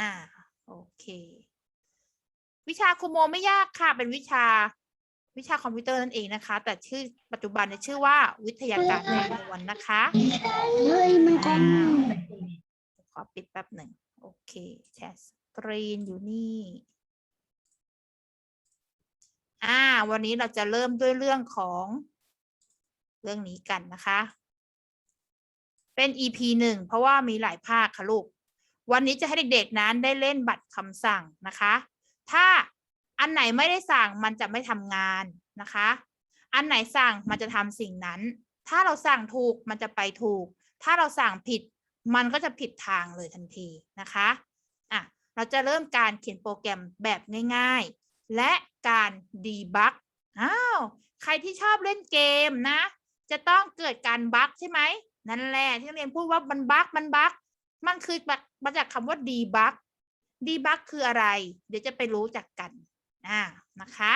อ่า โอเค วิชาครูโมไม่ยากค่ะ เป็นวิชาวิชาคอมพิวเตอร์นั่นเองนะคะ แต่ชื่อปัจจุบันเนี่ยชื่อว่าวิทยาการคำนวณนะคะเฮ้ยมันก็อ่าขอปิดแป๊บหนึ่ง โอเคแชร์สกรีนอยู่นี่ อ่า วันนี้เราจะเริ่มด้วยเรื่องของเรื่องนี้กันนะคะ เป็น EP หนึ่งเพราะว่ามีหลายภาคค่ะลูก วันนี้จะให้เด็กๆนั้นได้เล่นบัตรคำสั่งนะคะ ถ้าอันไหนไม่ได้สั่งมันจะไม่ทำงานนะคะ อันไหนสั่งมันจะทำสิ่งนั้น ถ้าเราสั่งถูกมันจะไปถูก ถ้าเราสั่งผิดมันก็จะผิดทางเลยทันทีนะคะอะเราจะเริ่มการเขียนโปรแกรมแบบง่ายๆ และการดีบักอ้าวใครที่ชอบเล่นเกมนะ จะต้องเกิดการบักใช่ไหมนั่นแหละที่เรียนพูดว่ามันบักมันบัก มันคือมาจากคำว่าดีบักดีบักคืออะไร เดี๋ยวจะไปรู้จักกันอ่านะคะ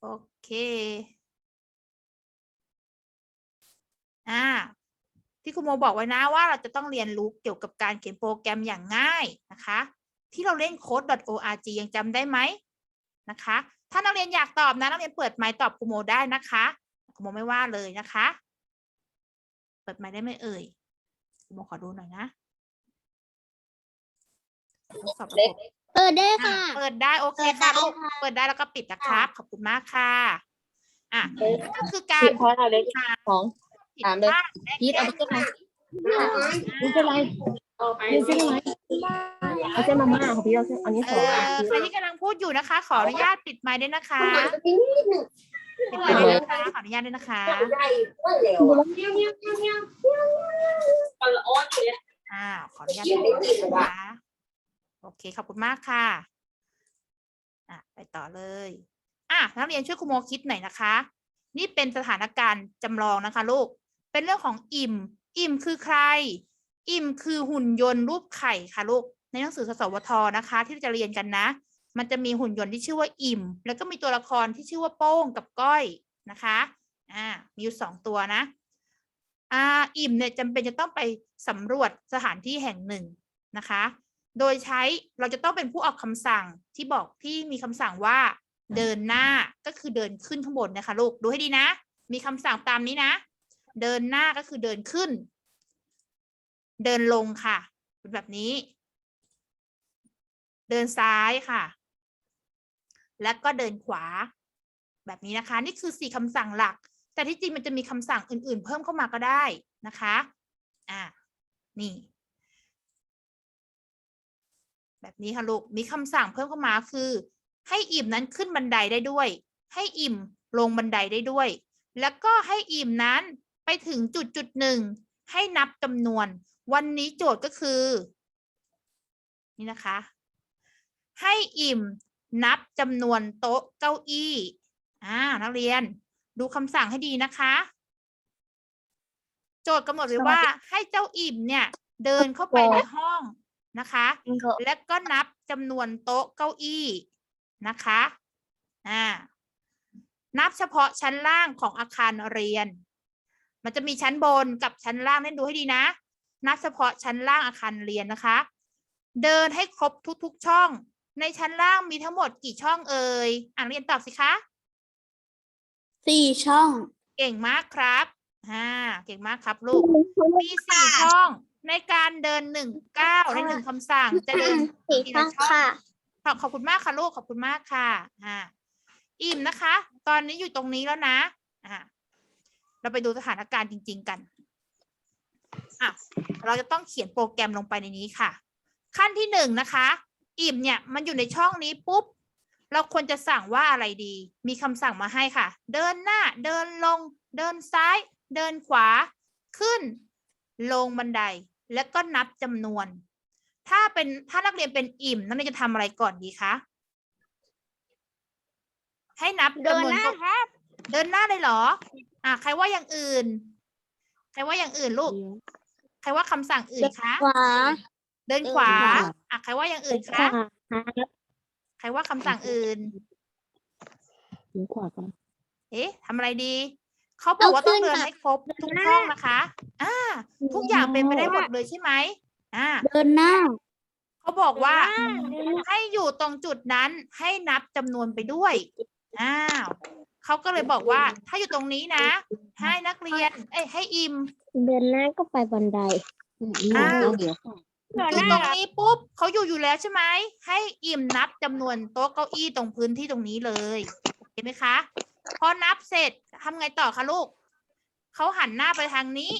โอเคอ่าที่คุณโมบอกไว้นะว่าเราจะต้องเรียนรู้เกี่ยวกับการเขียนโปรแกรมอย่างง่ายนะคะ ที่เราเล่น code.org ยังจำได้ไหมนะคะ ถ้านักเรียนอยากตอบนะนักเรียนเปิดไมค์ตอบคุณโมได้นะคะคุณโมไม่ว่าเลยนะคะ เปิดไมค์ได้ไหมเอ่ยคุณโมขอดูหน่อยนะทดสอบระบบเปิดได้อะค่ะเปิดได้โอเคเปิดได้ค่ะลูกค่ะเปิดได้แล้วก็ปิดนะครับ ขอบคุณมากค่ะ อะก็คือการเพราะเราเล็กหาของ ผิดถามเลยพลาดและพีทเอาแก้ไปเส้นอะไรไขไม่เป็นไรไม่เป็นไรเอาเส้นมาม่าของพี่เอาเส้นอันนี้เอสองออะใครที่กำลังพูดอยู่นะคะ ขออนุญาตปิดไมค์ด้วยนะคะ ปิดไมค์ด้วยนะคะขออนุญาตด้วยนะคะอ่าขออนุญาตปิดไมค์ด้วยนะคะโอเคขอบคุณมากค่ะอะ ไปต่อเลย อะนักเรียนช่วยครูโมคิดหน่อยนะคะ นี่เป็นสถานการณ์จำลองนะคะลูก เป็นเรื่องของอิ่ม อิ่มคือใคร อิ่มคือหุ่นยนต์รูปไข่ค่ะลูก ในหนังสือสสวทนะคะ ที่จะเรียนกันนะ มันจะมีหุ่นยนต์ที่ชื่อว่าอิ่ม แล้วก็มีตัวละครที่ชื่อว่าโป้งกับก้อยนะคะอ่ามีอยู่สองตัวนะอ่าอิ่มเนี่ยจำเป็นจะต้องไปสำรวจสถานที่แห่งหนึ่งนะคะ โดยใช้เราจะต้องเป็นผู้ออกคำสั่งที่บอกที่มีคำสั่งว่าเดินหน้าก็คือเดินขึ้นข้างบนนะคะลูกดูให้ดีนะ มีคำสั่งตามนี้นะ เดินหน้าก็คือเดินขึ้น เดินลงค่ะเป็นแบบนี้ เดินซ้ายค่ะ แล้วก็เดินขวา แบบนี้นะคะ นี่คือสี่คำสั่งหลัก แต่ที่จริงมันจะมีคำสั่งอื่น ๆ เพิ่มเข้ามาก็ได้นะคะอ่านี่แบบนี้ค่ะลูก มีคำสั่งเพิ่มเข้ามาคือ ให้อิ่มนั้นขึ้นบันไดได้ด้วย ให้อิ่มลงบันไดได้ด้วย แล้วก็ให้อิ่มนั้นไปถึงจุดจุดหนึ่งให้นับจำนวน วันนี้โจทย์ก็คือ นี่นะคะ ให้อิ่ม นับจำนวนโต๊ะเก้าอี้อ่านักเรียนดูคำสั่งให้ดีนะคะ โจทย์กำหนดไว้ว่าให้เจ้าอิ่มเนี่ย เดินเข้าไปในห้องนะคะ และก็นับจำนวนโต๊ะเก้าอี้นะคะอ่านับเฉพาะชั้นล่างของอาคารเรียน มันจะมีชั้นบนกับชั้นล่างนั่นดูให้ดีนะ นับเฉพาะชั้นล่างอาคารเรียนนะคะ เดินให้ครบทุกๆช่อง ในชั้นล่างมีทั้งหมดกี่ช่องเอ่ยอ่านเรียนตอบสิคะ สี่ช่อง เก่งมากครับอ่าเก่งมากครับลูก มีสี่ช่องในการเดินหนึ่งเก้าในหนึ่งคำสั่งจะเดินสี่ช่องค่ะขอบขอบคุณมากค่ะลูกขอบคุณมากค่ะอ่าอิ่มนะคะ ตอนนี้อยู่ตรงนี้แล้วนะอ่าเราไปดูสถานการณ์จริง ๆ กันอะเราจะต้องเขียนโปรแกรมลงไปในนี้ค่ะ ขั้นที่หนึ่งนะคะ อิ่มเนี่ยมันอยู่ในช่องนี้ปุ๊บ เราควรจะสั่งว่าอะไรดี มีคำสั่งมาให้ค่ะ เดินหน้า เดินลง เดินซ้าย เดินขวา ขึ้น ลงบันได แล้วก็นับจำนวน ถ้าเป็นถ้านักเรียนเป็นอิ่มนักเรียนจะทำอะไรก่อนดีคะ ให้นับเดินจำวหน้าโต๊ะครับ เดินหน้าเลยเหรอ อะใครว่าอย่างอื่น ใครว่าอย่างอื่นลูก ใครว่าคำสั่งอื่นคะ ขวา เดินขวาเดินขวาอะใครว่าอย่างอื่นคะใครว่าคำสั่งอื่นถึงขวากันเอ๊ะทำอะไรดี เขาบอกว่าต้องเดินให้ครบทุกช่องนะคะ อ่า ทุกอย่างเป็นไปได้หมดเลยใช่ไหมอ่า เดินหน้าเขาบอกว่าให้อยู่ตรงจุดนั้นให้นับจำนวนไปด้วย อ้าวเขาก็เลยบอกว่า ถ้าอยู่ตรงนี้นะ ให้นักเรียน เอ้ยให้อิม เดินหน้าก็ไปบันไดอ้าว เดี๋ยวอยู่ตรงนี้ปุ๊บเขาอยู่อยู่แล้วใช่ไหมให้อิ่มนับจำนวนโต๊ะเก้าอี้ตรงพื้นที่ตรงนี้เลยเห็นไหมคะ พอนับเสร็จทำไงต่อคะลูกเขาหันหน้าไปทางนี้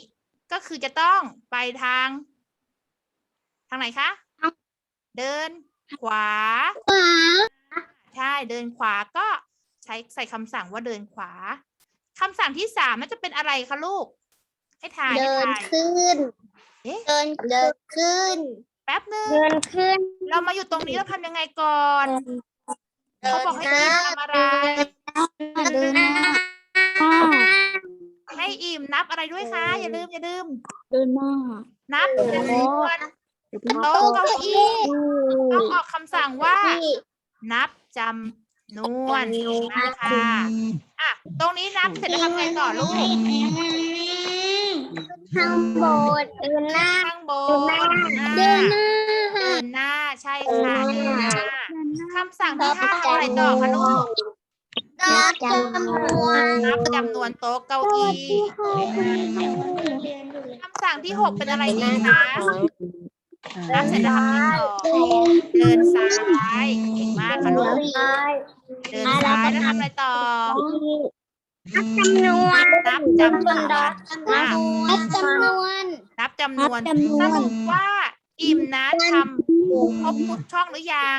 ก็คือจะต้องไปทาง ทางไหนคะ เดินขวาขวาใช่เดินขวาก็ใช้ใส่คำสั่งว่าเดินขวาคำสั่งที่สามมันจะเป็นอะไรคะลูก ให้ถ่ายให้เดินถ่ายขึ้น เอ๊ะเดินเดินขึ้น แป๊บนึง เดินขึ้น เรามาอยู่ตรงนี้เราทำยังไงก่อนเขาบอกให้อิมทำอะไร เดินหน้าให้อิมนับอะไรด้วยคะอย่าลืมอย่าลืม เดินหน้านับจำนวนโต๊ะเก้าอี้ต้องออกคำสั่งว่านับจำนวนเก่งมากค่ะอะตรงนี้นับเสร็จแล้วทำไงต่อลูก ข้างบนเดินหน้าข้างบนเดินหอ่าน้าเดินหน้าใช่ค่ะเดินหน้าคำสั่งที่ห้าทำอะไรต่อคะลูกนับจำนวนนับจำนวนโต๊ะเก้าอี้คำสั่งที่หกเป็นอะไรดีคะนับเสร็จแล้วทำไงต่อเดินซ้ายเก่งมากค่ะลูกเดินซ้ายแล้วทำอะไรต่อนับ จำนวนนับจำนวนอะนับจำนวน นับจำนวนนับจำนวน สรุปว่า อิ่มนะทำครบทุกช่องหรือยัง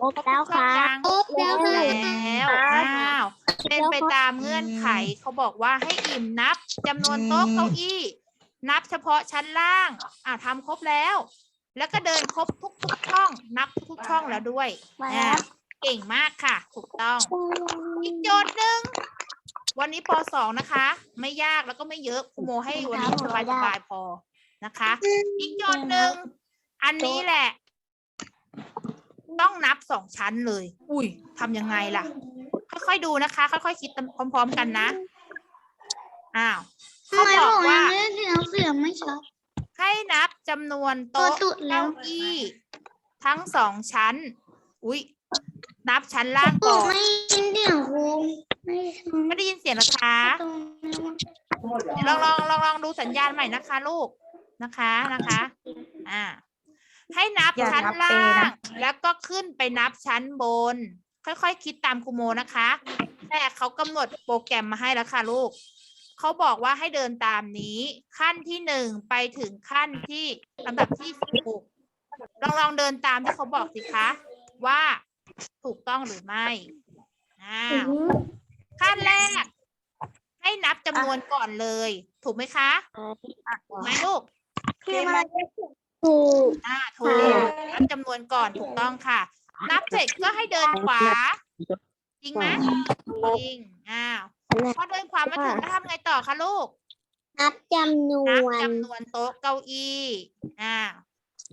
ครบแล้วค่ะครบแล้วค่ะ แล้วอ้าวเป็นไปตามเงื่อนไขเขาบอกว่าให้อิ่มนับจำนวนโต๊ะเก้าอี้ นับเฉพาะชั้นล่างอ่าทำครบแล้ว แล้วก็เดินครบทุกทุกๆช่อง นับทุกช่องแล้วด้วยอ่า เก่งมากค่ะ ถูกต้อง อีกโจทย์หนึ่งวันนี้ปสองนะคะ ไม่ยากแล้วก็ไม่เยอะครูโมให้วันนี้สบายๆพอนะคะ อีกโจทย์หนึ่งอันนี้แหละ ต้องนับสองชั้นเลย อุ้ยทำยังไงล่ะ ค่อยๆดูนะคะ ค่อยๆคิดพร้อม ๆ กันนะอ้าวเขาบอกว่าเสียงเสียงไม่ชัดให้นับจำนวนโต๊ะตัวตุแล้เก้าวอี้ทั้งสองชั้น อุ้ย นับชั้นล่างก่อนไม่ยินเสียงครูไม่ไม่ได้ยินเสียงเหรอคะตรงนี้ลองลองลองลองดูสัญญาณใหม่นะคะ ลูกนะคะนะคะ อ่า ให้นับอย่าชั้นนับล่าเปนะงแล้วก็ขึ้นไปนับชั้นบน ค่อยๆ คิดตามครูโมนะคะแต่เขากำหนดโปรแกรมมาให้แล้วค่ะลูกเขาบอกว่าให้เดินตามนี้ ขั้นที่หนึ่งไปถึงขั้นที่ลำดับที่สิบหกลองลองเดินตามที่เขาบอกสิคะ ว่า ถูกต้องหรือไม่อ้าวขั้นแรก ให้นับจำนวนก่อนเลย ถูกไหมคะถูกไหมลูกถูกอ่าถูกนับจำนวนก่อนถูกต้องค่ะ นับเสร็จก็ให้เดินขวา จริงไหมจริงอ้าวพอเดินขวามาถึงแล้วทำไงต่อคะลูก นับจำนนับวนจำนวนโต๊ะเก้าอี้อ่า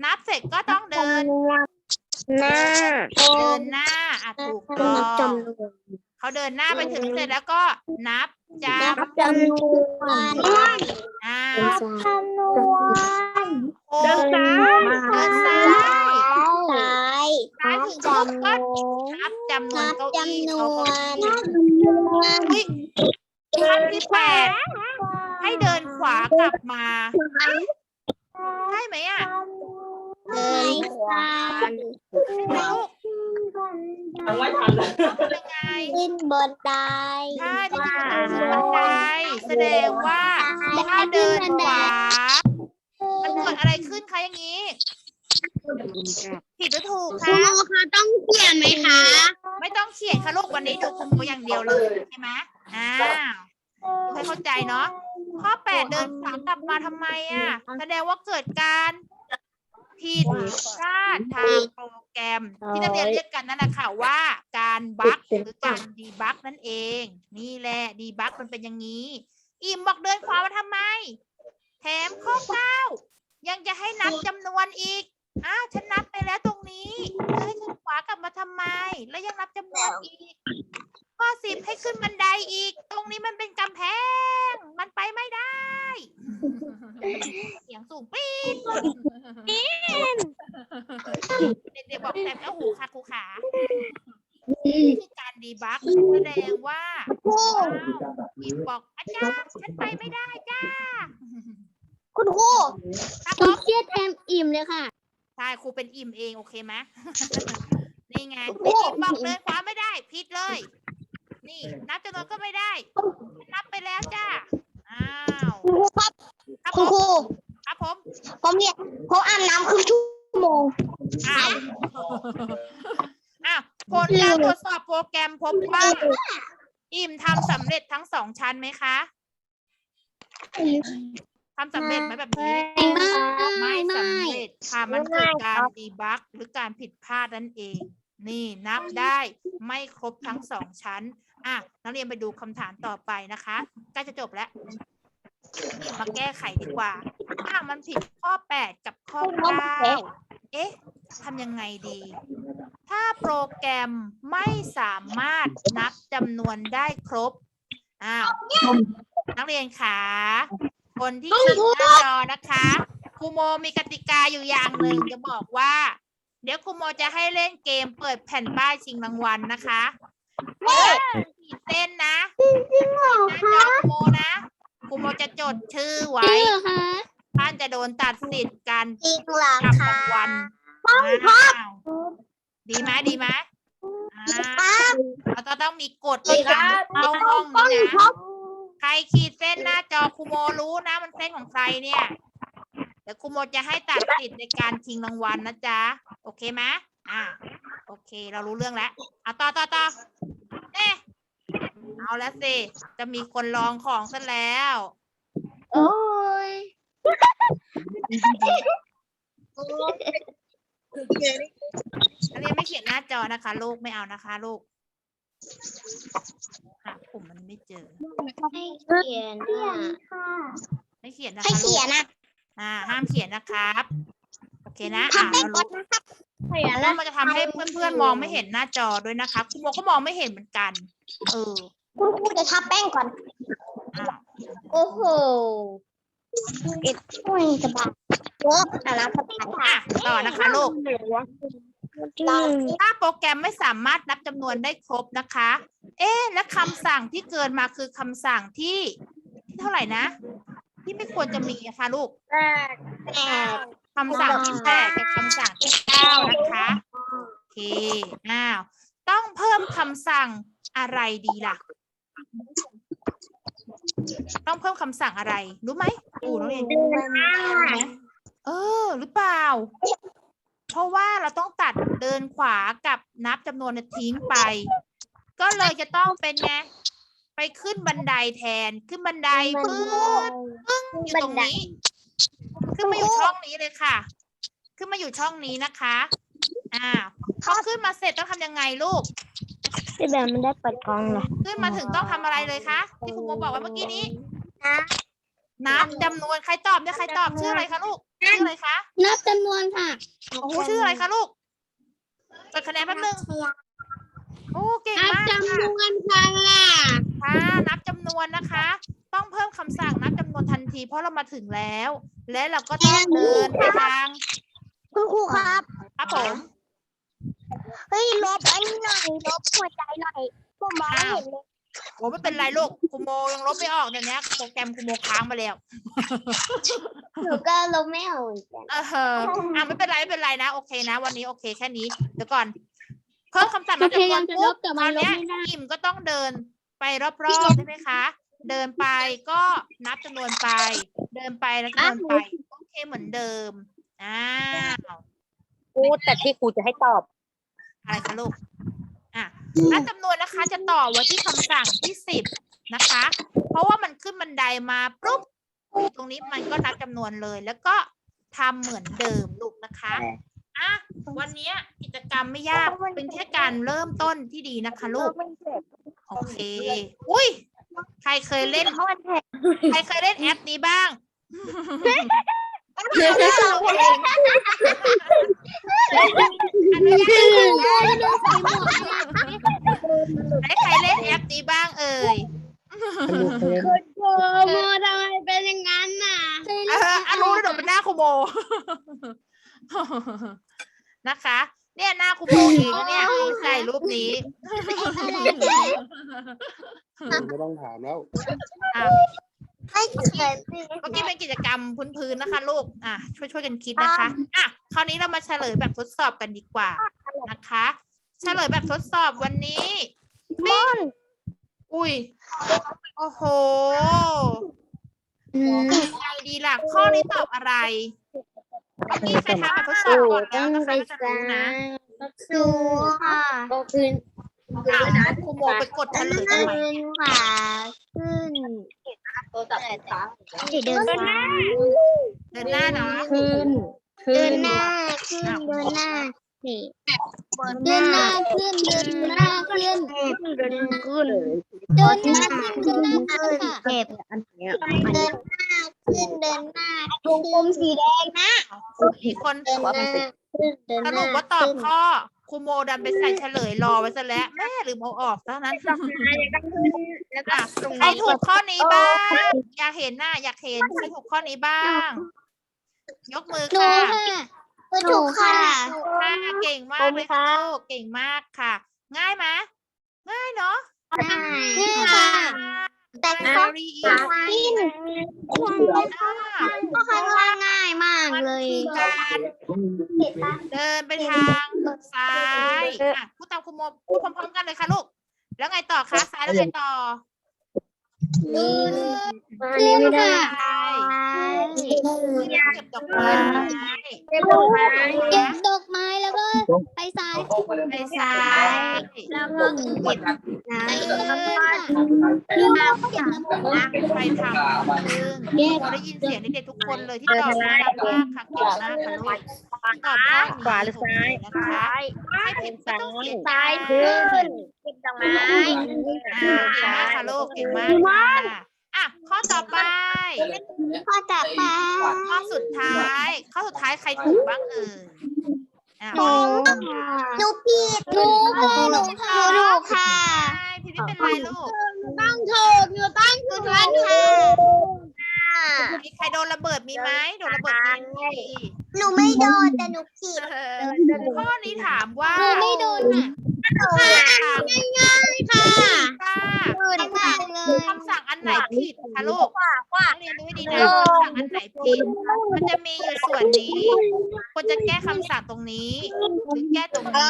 นับเสร็จก็ต้องเดิน หน้าเดินหน้าอะถูกต้อนับงจำนวนเขาเดินหน้าไปถึงเสร็จแล้วก็นับจนับจำนวนำอ้านัวบจำนวนโอ้เดินซ้ายเดินซ้ายซ้ายซ้ายถึงปุ๊บก็นับจำนวนนับเก้าอี้จำนเขาวก็นอุ๊ยขั้นที่แปดให้เดินขวากลับมาใช่ไหมอะเลยค่ะใช่ไหมลูกไม่ทันเลยยังไงขึ้นบนไดใช่ที่จะขึ้นบันไดแสดงว่าถ้าเดินขวามันเกิดอะไรขึ้นคะอย่างนี้ ผิดหรือถูกครูคะคะต้องเขียนไหมคะ ไม่ต้องเขียนค่ะลูกวันนี้ดูคุณโมอย่างเดียวเลยใช่ไหมอ้าวให้เข้าใจเนาะข้อแปดเดินขวากลับมาทำไมอะ แสดงว่าเกิดการ ผิดพลาดทางโปรแกรม ที่นักเรียนเรียกกันนั่นแหละค่ะว่า การบั๊กหรือการดีบั๊กนั่นเอง นี่แหละดีบั๊กมันเป็นอย่างนี้ อิ่มบอกเดินขวามาทำไม แถมข้อเก้ายังจะให้นับจำนวนอีกอ้าวฉันนับไปแล้วตรงนี้เธอให้ฉันขวากลับมาทำไม แล้วยังนับจำนวนอีก ข้อสิบให้ขึ้นบันไดอีก ตรงนี้มันเป็นกำแพง มันไปไม่ได้ เสียงสูงปี๊ดเด็กๆบอกแต่เจ้าหูค่ะครูขานี่คือการดีบักแสดงว่าว้าวอิมบอกอาจารย์ฉันไปไม่ได้จ้า คุณครูครับผผมมเครียดแทนอิ่มเลยค่ะใช่ครูเป็นอิมเองโอเคไหมนี่ไงเป็นอิมบอกเลยขวาไม่ได้ ผิดเลย นี่ นับจำนวนก็ไม่ได้นับไปแล้วจ้า อ้าว คุณครูครับครับผคุณมครูครับผมผมเนี่ยผมอาบน้ำครึ่งชั่วโมง อ้าวอ้าวผลการตรวจสอบโปรแกรมพบว่า อิ่มทำสำเร็จทั้งสองชั้นไหมคะทำสำเร็จไหมแบบนี้ ไม่สำเร็จค่ะมันเกิดการดีบักหรือการผิดพลาดนั่นเอง นี่นับได้ไม่ครบทั้งสองชั้น อะนักเรียนไปดูคำถามต่อไปนะคะใกล้จะจบแล้วนี่มาแก้ไขดีกว่าอะมันผิดข้อแปดกับข้อเก้าเอ๊ะทำยังไงดี ถ้าโปรแกรมไม่สามารถนับจำนวนได้ครบอ้าวนักเรียนขาคนที่ขีดหน้าจอนะคะครูโมมีกติกาอยู่อย่างหนึ่งจะบอกว่า เดี๋ยวครูโมจะให้เล่นเกมเปิดแผ่นป้ายชิงรางวัลนะคะ ถ้าขีดเส้นนะหน้าจอครูโมนะครูโมจะจดชื่อไว้จริงเหรอคะท่านจะโดนตัดสิทธิ์การจริงเหรอจับคะรางวัลอ้าวดีไหมดีไหมอ่าเราจะต้องมีกฎในการเข้าห้องนี้นะใครขีดเส้นหน้าจอครูโมรู้นะมันเส้นของใครเนี่ยเดี๋ยวครูโมจะให้ตัดสิทธิ์ในการชิงรางวัลนะจ๊ะ โอเคไหมอ่าโอ เค เรารู้เรื่องแล้วเอาต่อต่อต่อเอ๊ะเอาแล้วสิ จะมีคนลองของซะแล้ว โอ้ยนักเรียนไม่เขียนหน้าจอนะคะ ลูกไม่เอานะคะ ลูกหาปุ่มมันไม่เจอ ให้เขียนอะไม่เขียนนะคะให้เขียนลูกอะ อ่า ห้ามเขียนนะครับ โอเคนะอ่าทำได้เราก่อรู้นนะครับเขียน แล้แล้ววมันจะทำให้เพื่อนๆมองไม่เห็นหน้าจอด้วยนะคะครูโมก็มองไม่เห็นเหมือนกัน เออคุณครูจะทับแป้งก่อนอะโอ้โหเอ็ดโอ้ยสบายโอ้อารับสบายอะต่อนะคะลูกถ้าโปรแกรมไม่สามารถนับจำนวนได้ครบนะคะ เอ๊ะแล้วคำสั่งที่เกินมาคือคำสั่งที่ที่เท่าไหร่นะ ที่ไม่ควรจะมีอะค่ะลูกแปด คำสั่งที่แปดกับคำสั่งที่เก้านะคะโอเคอ้าวต้องเพิ่มคำสั่งอะไรดีล่ะ ต้องเพิ่มคำสั่งอะไร รู้ไหมอูน้องเรียนรู้ไหมเออ หรือเปล่า เพราะว่าเราต้องตัดเดินขวากับนับจำนวนเนี่ยทิ้งไป ก็เลยจะต้องเป็นไงไปขึ้นบันไดแทนขึ้นบันไดปื๊ดอยู่ตรงนี้ ขึ้นมาอยู่ช่องนี้เลยค่ะ ขึ้นมาอยู่ช่องนี้นะคะ อ่าพอขึ้นมาเสร็จต้องทำยังไงลูก พี่แบมมันได้เปิดกล้องเหรอขึ้นมาถึงต้องทำอะไรเลยคะที่ครูโมบอกไว้เมื่อกี้นี้นับจำนวนใครตอบเนี่ยใครตอบชื่ออะไรคะลูกชื่ออะไรคะนับจำนวนค่ะโอ้โหชื่ออะไรคะลูกจดคะแนนแป๊บนึงโอ้เก่งนับมากจำนค่ะวนค่ะค่ะนับจำนวนนะคะ ต้องเพิ่มคำสั่งนับจำนวนทันที เพราะเรามาถึงแล้ว และเราก็ต้องเดินไปทางคุณครูครับ ครับผมเฮ้ยลบอันนี้หน่อยลบหัวใจหน่อยผมมองไม่เห็นเลยโอ้ไม่เป็นไรลูกครูโมยังลบไม่ออกเดี๋ยวนี้โปรแกรมครูโมค้างมาแล้วหนูก็ลบไม่เอาเหมือนกันเอออะไม่เป็นไรไม่เป็นไรนะโอเคนะ วันนี้โอเคแค่นี้เดี๋ยวก่อนเพิ่มคำสั่งนับจำนวนปุ๊บตอนเนี้ยอิ่มก็ต้องเดินไปรอบๆใช่ไหมคะ เดินไปก็นับจำนวนไป เดินไปแล้วก็เดินไปโอเคเหมือนเดิมอ้าวพูดแต่ที่ครูจะให้ตอบ อะไรคะลูกอะนับจำนวนนะคะ จะต่อไว้ที่คำสั่งที่สิบนะคะ เพราะว่ามันขึ้นบันไดมาปุ๊บตรงนี้มันก็นับจำนวนเลย แล้วก็ทำเหมือนเดิมลูกนะคะอะวันเนี้ยกิจกรรมไม่ยากเป็นแค่การเริ่มต้นที่ดีนะคะลูก โอเค อุ้ย ใครเคยเล่นใครเคยเล่นแอปนี้บ้างอนุญาตให้ใครเล่นแอปนี้บ้างเอ่ยโอ้โมทำไมเป็นอย่างนั้นน่ะเออหน้าครูโมนะคะ เนี่ยหน้าครูโมเองนะเนี่ยใส่รูปนี้ไม่ต้องถามแล้ว อะให้เขียนเมื่อกี้เป็นกิจกรรมพื้นๆนะคะลูกอะช่วยช่วยๆกันคิดนะคะอะคราวนี้เรามาเฉลยแบบทดสอบกันดีกว่านะคะ เฉลยแบบทดสอบวันนี้ปิ๊งอุ้ยโอ้โหยังไงดีล่ะข้อนี้ตอบอะไรเมื่อกี้ใครทำแบบทดสอบก่อนแล้วนะคะก็จะรู้นะสูค่ะก็คืออะครูโมไปกดเฉลยทำไมขึ้นขวาขึ้นตัวจับขาจะเดินหน้าเดินหน้าเนาะขึ้นเดินหน้าขึ้นเดินหน้านี่เดินหน้าขึ้นเดินหน้าขึ้นเดินขึ้นเดินหน้าขึ้นเดินหน้าขึ้นเก็บอันเนี้ยเดินหน้า ขึ้นเดินหน้าวงกลมสีแดงนะมีคนเดินหน้าขึ้นเดินสหรุน้าปว่าตอบข้อครูโมดันไปใส่เฉลยรอไว้ซะแล้วแม่ลืมเอาออกซะนั้นอะใครถูกข้อนี้บ้าง อยากเห็นหน้าอยากเห็นใครถูกข้อนี้บ้าง ยกมือหนูค่ะค่ะหนูค่ะค่ะเก่งมากเลยค่ะลูกเก่งมากค่ะ ง่ายไหมง่ายเนาะนี่ค่ะแต่ง่าย ข้อ very ข้าง easy ล่างอะข้างล่างง่ายมากเลยการเดินไปทางซ้ายอะพูดตามครูโมพูดพร้อมๆกันเลยค่ะลูก แล้วไงต่อคะซ้ายแล้วไงต่อ ขึ้นอันนี้ไม่ได้ใช่เก็บดอกไม้เก็บดอกไม้เก็บดอกไม้แล้วก็ไปซ้ายไปซ้ายแล้วก็เก็บน้ำแล้วก็ที่มาเก็บน้ำนะไปทำซึ่งโมได้ยินเสียงเด็กๆทุกคนเลยที่ตอบน่ารักมากค่ะเก่งมากค่ะลูก ตอบข้อขวาหรือซ้ายนะคะ ให้ผิดก็ต้องเสียซ้ายขึ้นเก็บดอกไม้อ่าเก่งมากค่ะลูกเก่งมากค่ะอะข้อต่อไป ข้อต่อไปข้อสุดท้าย ข้อสุดท้ายใครถูกบ้างเอ่ยหนูหนูผิดหนูค่ะหนูค่ะหนูค่ะใช่พี่ไม่เป็นไรลูกต้งถูกหนูต้งถูกค่ะ มีใครโดนระเบิดมีไหมโดนระเบิดมีไหมหนูไม่โดนแต่หนูผิดเออข้อนี้ถามว่าหนูไม่โดนอะถามง่ายๆค่ะว่าคำสั่งเลยคำสั่งอันไหนผิดคะลูกนักเรียนดูให้ดีนะคำสั่งอันไหนผิด มันจะมีอยู่ส่วนนี้ควรจะแก้คำสั่งตรงนี้ หรือแก้ตรงนี้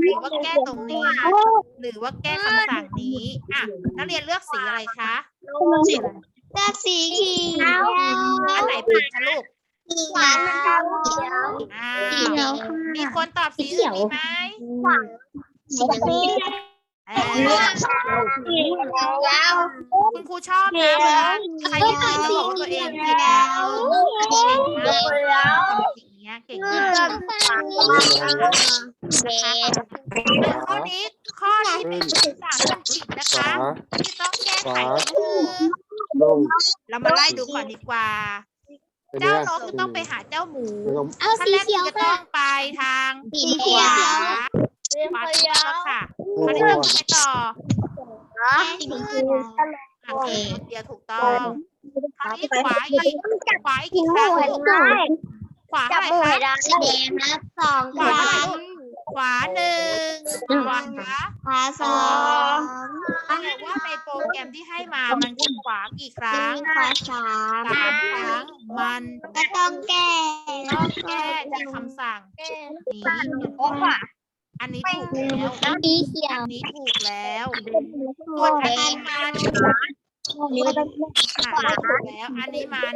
หรือว่าแก้ตรงนี้ หรือว่าแก้คำสั่งนี้อะนักเรียนเลือกสีอะไรคะเลือ กสีเขียวอันไหนผิดคะลูกสีเขียวอ่าสีเขียวมีคนตอบสีอื่นมีไหมสีเขียวเออสีเขียวคุณครูชอบนะเวลาใครที่ผิดแล้วบอกว่าตัวเองผิดนะเก่งมากอย่างเงี้ยเก่งมากข้อนี้ข้อที่เป็นคำสั่งที่ผิดนะขวาคะที่ต้องแก้ไขก็คือลง เรามาไล่ดูก่อนดีกว่าเห็นไหมเจ้านกจะต้องไปหาเจ้าหมูไม่ต้องเอาขั้นสีแรกเขียวจะต้ค่ะ องไปทางสีเขียวขวาขวาถูกแล้วค่ะคราวนี้เราจะไปต่อสีเขียวอะเดียวถูกต้องคราวนี้ขวาอีกขวาอีกกี่ครั้งลูกขวาจัเท่าบไหร่มือคะได้แดงนะสองขวาเท่าไหร่ลูกขวาหนึ่งขวาขวาสอง แต่ว่าในโปรแกรมที่ให้มามันคือขวากี่ครั้งขวาสามสามครั้งมันก็ต้องแก้ต้องแก้ที่คำสั่งนี้อันนี้ถูกแล้วสีเขียวอันนี้ถูกแล้วส่วนอันนี้มันอะถูกแล้ว อันนี้มัน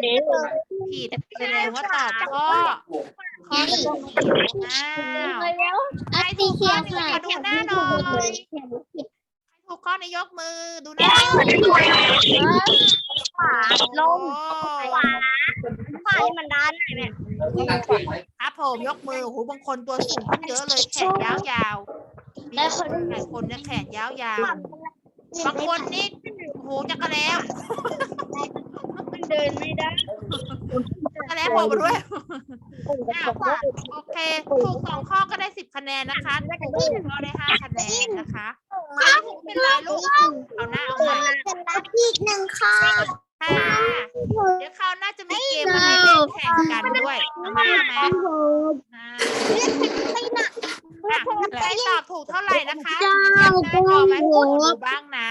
ผิดแสดงว่าตอบข้อข้อหนึ่งอ้าวอะสีเขียวค่ะขอดูหน้าหน่อย ใครถูกข้อนี้ยกมือดูหน้าขวาลงขวาขวาที่มันด้านไหนเนี่ยครับผมยกมือโอ้โหบางคนตัวสูงขึ้นเยอะเลยแขนยาวๆมีคนหลายคนเนี่ยแขนยาวๆบางคนนี่โอ้โหจักรแล้วมันเดินไม่ได้จักรแล้วโผล่มาด้วยอ้าวโอเคถูกสองข้อก็ได้สิบคะแนนนะคะถูกหนึ่งข้อได้ห้าคะแนนนะคะไม่ถูกเป็นไรลูกเอาหน้าเอาใหม่เป็นรับอีกหนึ่งค่ะค่ะเดี๋ยวคราวหน่าจะมีเกมมาให้เล่นแข่งกันด้วยเอามาไหมอ่าอะใครตอบถูกเท่าไหร่นะคะเจ้าแคปหน้าจอมาให้โกคุณงดูบ้างนะ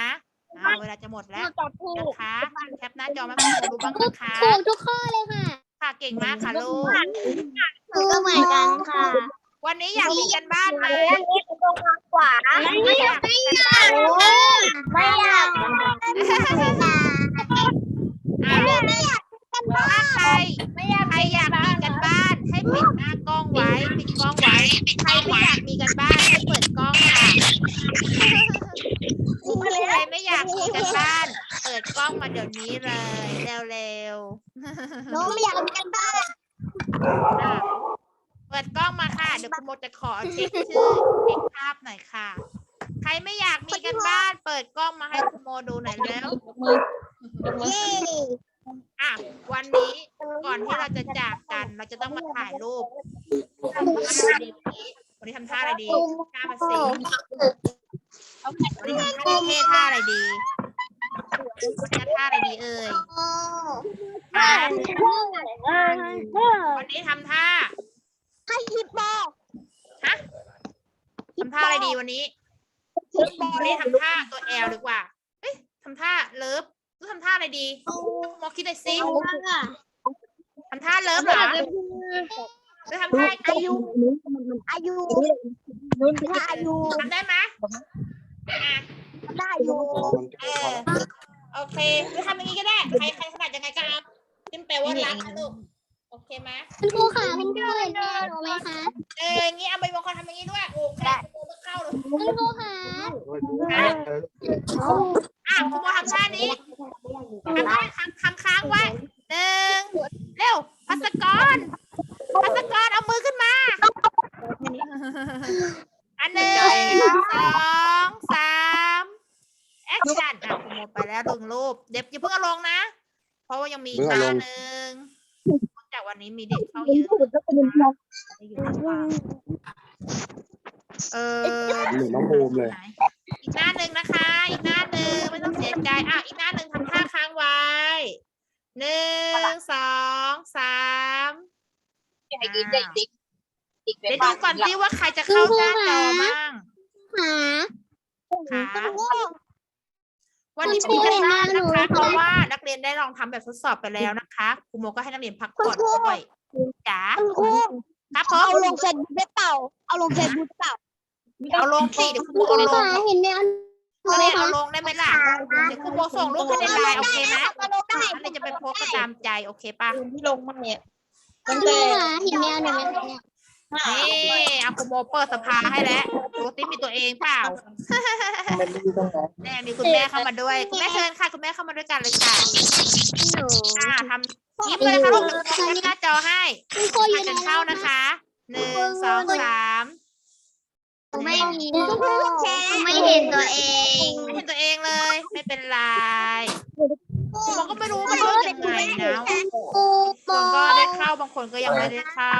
อ่าเวลาจะหมดแล้วนะคะแคปหน้าจอมาให้คุณดูบ้างนะคะถูกทุกข้อเลยค่ะ ค่ะเก่งมากค่ะลูกหนูก็เหมือนกันค่ะ วันนี้อยากมีกันบ้านไหม ขวาไม่อยากมีกันบ้านไม่อยากอะถ้าใครใครอยากมีกันบ้าน ให้ปิดหน้ากล้องไว้ปิดกล้องไว้ใครไม่อยากมีกันบ้านให้เปิดกล้องค่ะใครไม่อยากมีกันบ้าน เปิดกล้องมาเดี๋ยวนี้เลยเร็วหนูไม่อยากมีกันบ้านๆอะ เปิดกล้องมาค่ะ เดี๋ยวคุณโมจะขอเช็คชื่อเช็คภาพหน่อยค่ะ ใครไม่อยากมีกันบ้าน เปิดกล้องมาให้คุณโมดูหน่อยแล้วเย้อะวันนี้ก่อนที่เราจะจากกัน เราจะต้องมาถ่ายรูปทำท่าอะไรดีวันนี้ทำท่าอะไรดีท่ามาสิวันนี้ทำท่าเท่ๆท่าอะไรดีวันนี้ท่าอะไรดีเอ่ยอะวันนี้ทำท่า ให้ฮิปโปฮะทำท่าอะไรดีวันนี้วันนี้ทำท่าตัวแอลดีกว่า เอ้ยทำท่าเลิฟหรือทำท่าอะไรดีมองคิดหน่อยสิทำท่าเลิฟเหรอหรือทำท่าอายุ อายุถ้าอายุทำได้ไหมอะได้อยู่มันเออโอเคหรือทำอย่างนี้ก็ได้ ใครใครถนัดยังไงก็เอาขึ้นแปลว่ารักนะลูก โอเคไหมคุณครูขาเป็นเพื่อนแม่หนูไหมคะเอออย่างนี้เอาใบบางคนทำอย่างนี้ด้วยโอ้แค่โมก็เข้าเลยคุณครูขาอะคุณโมทำท่านี้ทำท่าทำทำค้างไว้หนึ่งเร็วพัสกรพัสกรเอามือขึ้นมาอันหนึ่งสองสามแอคชั่นอะคุณโมไปแล้วลงรูปเดี๋ยวอย่าเพิ่งเอาลงนะ เพราะว่ายังมีอีกหน้าหนึ่งนอกจากวันนี้มีเด็กเข้าเยอะไม่อยู่ข้างล่างเออ เหมือนน้องบูมเลย อีกหน้าหนึ่งนะคะ อีกหน้าหนึ่งไม่ต้องเสียใจอะอีกหน้าหนึ่งทำท่าค้างไว้หนึ่งสองสามอ่าเดี๋ยวดูก่ อนสิว่าใครจะเข้าหน้าจอมั่งขาค่ะวันนี้มีกันบ้านนะคะเพราะว่านักเรียนได้ลองทำแบบทดสอบไปแล้วนะคะครูโมก็ให้นักเรียนพักผ่อนด้วยจ๋าคุณครูครับผเอามลงเฟซบุ๊กได้เปล่า เอาลงเฟซบุ๊กเปล่าเอาลงสิเดี๋ยวครูโมคุณครูเอาลงขาเห็นแมวนักเรียนเอาลงได้ไหมล่ะเดี๋ยวครูโมส่งรูปให้ในไลน์โอเคไหมเอาลงได้นักเรียนจะไปโพสต์ก็ตามใจโอเคป่ะที่ลงมาเนี่ยคุณครูขาเห็นแมวหนูไหมคะเนี่ย นี่เอาครูโมเปิดสภาให้แล้วดูสิมีตัวเองเปล่ามันมีตรงไหนแน่มีคุณแม่เข้ามาด้วย คุณแม่เชิญค่ะ คุณแม่เข้ามาด้วยกันเลยค่ะหนูอ่าทำยิ้มเลยค่ะลูกแคปหน้าจอให้คุณครูอยู่พาไหนกันเข้านะคะหนึ่งสองสามไม่มีไม่เห็นตัวเองไม่เห็นตัวเองเลย ไม่เป็นไรผมก็ไม่รู้มันรู้ยังไงนะครูบางคนก็ได้เข้าบางคนก็ยังไม่ได้เข้า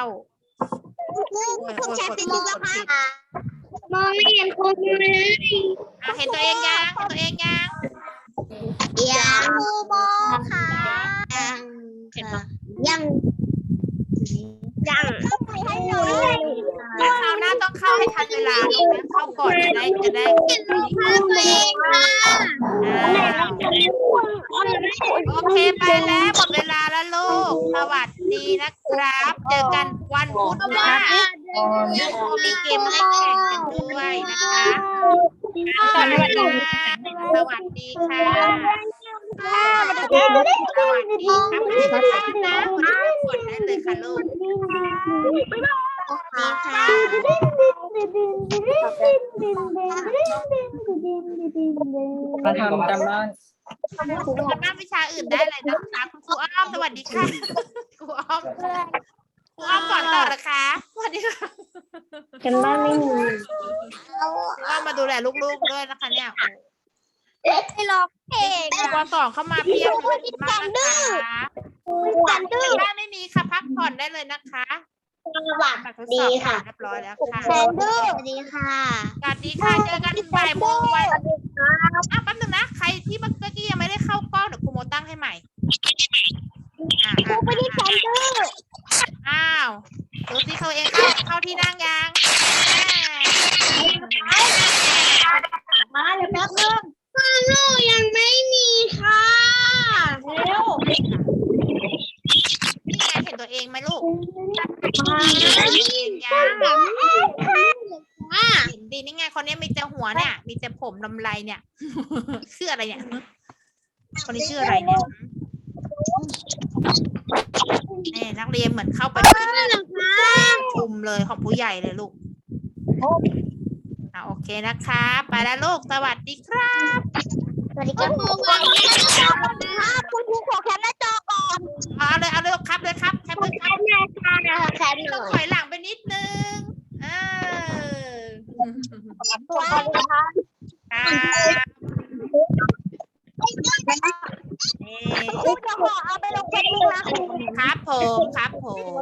คุณแชร์เป็นลูกค้ามองไม่เห็นคนเลยอะเห็นตัวเองยังเห็นตัวเองยังยังครูโมค่ะยังยัง ยังต้องไปให้หน่อยถ้าคราวหน้าต้องเข้าให้ทันเวลาลูกนะเข้าก่อนจะได้จะได้เห็นรูปภาพตัวเองค่ะอ่าโอเคไปแล้วหมดเวลาแล้วลูกสวัสดีนะครับ เจอกันวันพุธหน้ายังคงมีเกมให้แข่งกันด้วยนะคะสวัสดีค่ะสวัสดีค่ะ สวัสดีครับนะกดได้เลยค่ะลูกดีค่ะมาทำจำบ้านคุณบ้าวิชาอื่นได้เลยนะคะคุณครูอ้อมสวัสดีค่ะครูอ้อมครูอ้อมก่อนต่อนะคะสวัสดีค่ะกันบ้านไม่มีครูอ้อมมาดูแลลูกๆด้วยนะคะเนี่ย และไปร้องเพลงปสองเข้ามาเพียบเลยขอบคุมากนะคะดื้อถ้าไม่มีค่ะพักผ่อนได้เลยนะคะสวัสตัดทดสดีอบค่ะเรียบร้อยแล้วค่ะ แซนดื้สวัสดีค่ะสวัสดีค่ะเจอกันบ่ายโมงวันอะแป๊บนึงนะใครที่เมื่อกี้ยังไม่ได้เข้ากล้องเดี๋ยวครูโมตั้งให้ใหม่อะอะไม่ได้แซนดื้ออ้าวดูสิเขาเองเข้าเข้าที่นั่งยังมาเดี๋ยวแป๊บนึง ลูกยังไม่มีค่ะเร็วนี่ไงเห็นตัวเองไหมลูกมาเห็นตัวเองยังค่ะเห็นดีนี่ไงคนนี้มีแต่หัวเนี่ย มีแต่ผมลำไรเนี่ยชื่ออะไรเนี่ยคนนี้ชื่ออะไรเนี่ยนี่นักเรียนเหมือนเข้าไปที่ชุมเลยของผู้ใหญ่เลยลูก อ่าโอเคนะคะไปแล้วลูกสวัสดีครับสวัสดีครับครูวันนี้นะครับคุณครูขอแคปหน้าจอก่อนเอาเลยเอาเลยครับเลยครับแคปเลยครับหน้าจอนะคะแคปหต้น่องอยถอยหลังไปนิดนึงเออตัวนะคะครับนี่ครูจะขอเอาไปลงเฟซบุ๊กนะครูครับผมครับผม